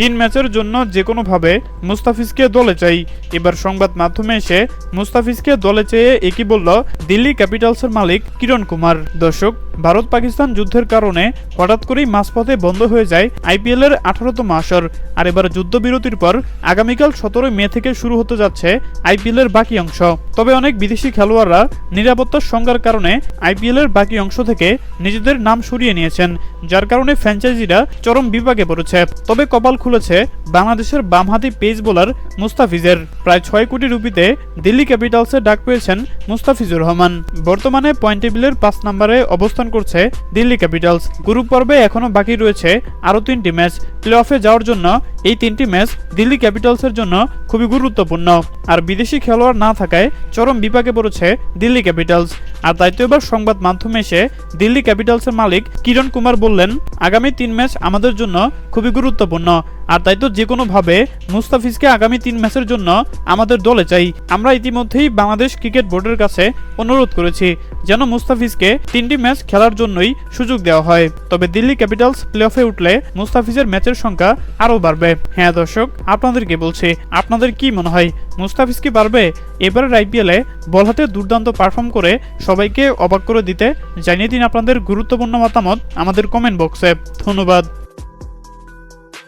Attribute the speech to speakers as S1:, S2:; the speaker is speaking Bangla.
S1: তিন ম্যাচের জন্য যে কোনোভাবে মুস্তাফিজকে দলে চাই। এবার সংবাদ মাধ্যমে এসে মুস্তাফিজকে দলে চেয়ে একই বলল দিল্লি ক্যাপিটালসের মালিক কিরণ কুমার। দর্শক ভারত পাকিস্তান যুদ্ধের কারণে হঠাৎ করেই মাঝপথে বন্ধ হয়ে যায় আইপিএল এর আঠারোতম আসর। আর এবার যুদ্ধবিরতির পর আগামীকাল সতেরোই মে থেকে শুরু হতে যাচ্ছে আইপিএল এর বাকি অংশ। তবে অনেক বিদেশি খেলোয়াড়রা নিরাপত্তার সংজ্ঞার কারণে আইপিএল এর বাকি অংশ থেকে নিজেদের নাম সরিয়ে নিয়েছেন, যার কারণে ফ্র্যাঞ্চাইজিরা চরম বিপাকে পড়েছে। তবে কপাল খুলেছে বাংলাদেশের বামহাতি পেস বোলার মুস্তাফিজের। প্রায় ছয় কোটি রুপিতে দিল্লি ক্যাপিটালসের ডাক পেয়েছেন মুস্তাফিজুর রহমান। বর্তমানে পয়েন্ট টেবিলের পাঁচ নম্বরে অবস্থান করছে দিল্লি ক্যাপিটালস। গ্রুপ পর্বে এখনও বাকি রয়েছে আরও তিনটি ম্যাচ। প্লে অফে যাওয়ার জন্য এই তিনটি ম্যাচ দিল্লি ক্যাপিটালসের জন্য খুবই গুরুত্বপূর্ণ। আর বিদেশি খেলোয়াড় না থাকায় চরম বিপাকে পড়েছে দিল্লি ক্যাপিটালস। আর তো এবার সংবাদ মাধ্যমে এসে দিল্লি ক্যাপিটালসের মালিক কিরণ কুমার বললেন, আগামী তিন ম্যাচ আমাদের জন্য খুবই গুরুত্বপূর্ণ। আর তাই তো যে কোনোভাবে মুস্তাফিজকে আগামী তিন ম্যাচের জন্য আমাদের দলে চাই। আমরা ইতিমধ্যেই বাংলাদেশ ক্রিকেট বোর্ডের কাছে অনুরোধ করেছি যেন মুস্তাফিজকে তিনটি ম্যাচ খেলার জন্যই সুযোগ দেওয়া হয়। তবে দিল্লি ক্যাপিটালস প্লে অফে উঠলে মুস্তাফিজের ম্যাচের সংখ্যা আরও বাড়বে। হ্যাঁ দর্শক, আপনাদেরকে বলছি, আপনাদের কি মনে হয়, মুস্তাফিজ কি পারবে? এবারের আইপিএলে বল হাতে দুর্দান্ত পারফর্ম করে সবাইকে অবাক করে দিতে জানিয়ে দিন আপনাদের গুরুত্বপূর্ণ মতামত আমাদের কমেন্ট বক্সে ধন্যবাদ।